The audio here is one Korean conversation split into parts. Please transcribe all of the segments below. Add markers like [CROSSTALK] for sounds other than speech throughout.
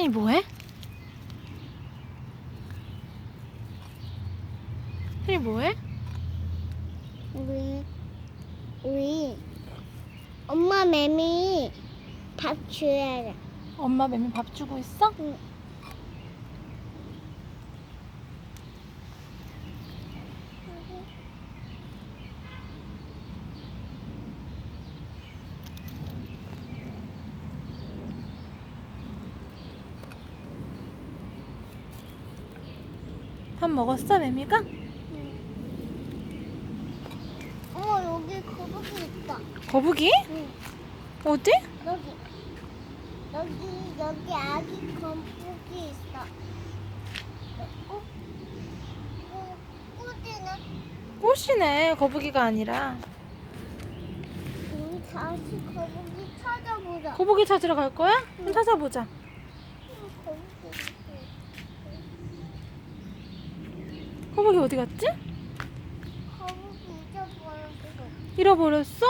혜린이 뭐해? 혜린이 뭐해? 우리 우리 엄마 매미 밥 줘야 돼. 엄마 매미 밥 주고 있어? 응. 밥 먹었어 매미가? 어머 여기 거북이 있다. 거북이? 응. 어디? 여기 여기 여기 아기 거북이 있어. 어? 어. 꽃이네 거북이가 아니라 우리 다시 거북이 찾아보자. 거북이 찾으러 갈 거야? 그럼 찾아보자 응, 거북이 있어. 거북이 어디 갔지? 거북이 잊어버렸어. 잃어버렸어?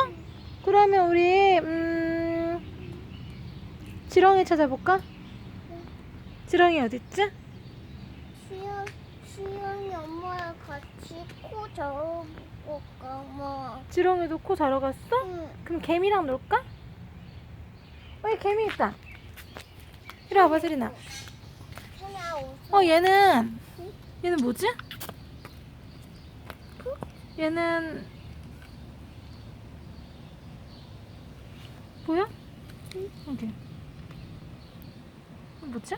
그러면 우리 음 지렁이 찾아볼까? 지렁이 어딨지? 수영 수영이 엄마랑 같이 코 저어볼까 뭐. 지렁이도 코 자러 갔어? 응. 그럼 개미랑 놀까? 어, 여기 개미 있다. 이리 와봐, 세리나. 하나 옷. 어, 얘는, 얘는 뭐지? 얘는, 뭐야? 여기. 뭐지?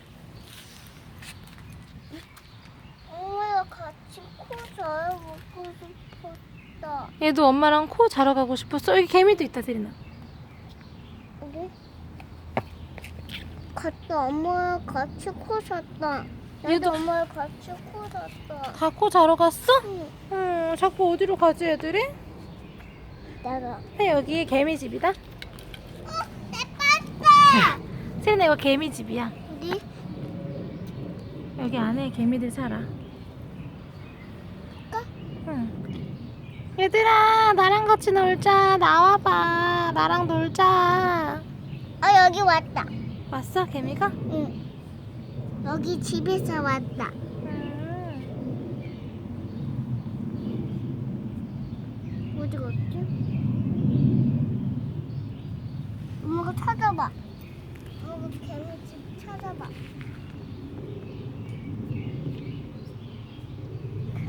엄마랑 같이 코 저어보고 싶었다. 얘도 엄마랑 코 자러 가고 싶었어. 여기 개미도 있다, 세리나. 우리 갔다 엄마랑 같이 코 샀다. 얘도- 엄마랑 같이 코. 다코 자러 갔어? 응. 응, 자꾸 어디로 가지, 애들이? 내가. 네, 여기 개미집이다. 어, 내 빠졌다. 세리나, [LAUGHS] 이거 개미집이야. 우리 여기 안에 개미들 살아. 까? 응. 얘들아, 나랑 같이 놀자. 나와봐. 나랑 놀자. 어 여기 왔다. 왔어, 개미가? 응. 여기 집에서 왔다. 음. 어디 갔지? 엄마가 찾아봐. 엄마가 개미집 찾아봐.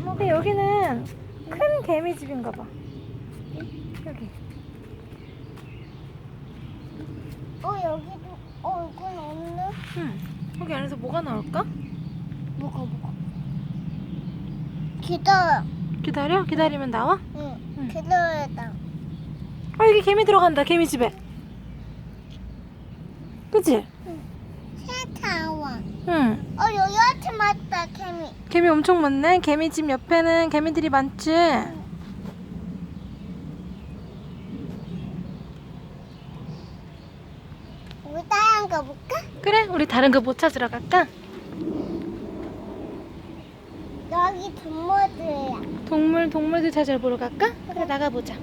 근데 여기는 큰 개미집인가 봐. 여기. 어 여기도 어 이건 없네. 응. 여기 안에서 뭐가 나올까? 뭐가 뭐가? 기다려. 기다려? 기다리면 나와? 응. 응. 기다려야 돼. 어, 여기 개미 들어간다, 개미 집에. 그치? 세타원. 응. 어 여기한테 맞다 개미. 개미 엄청 많네. 개미 집 옆에는 개미들이 많지? 우리 다른 거 볼까? 그래, 우리 다른 거뭐 찾으러 갈까? 여기 동물들이야. 동물, 동물들 찾으러 보러 갈까? 그래, 나가보자.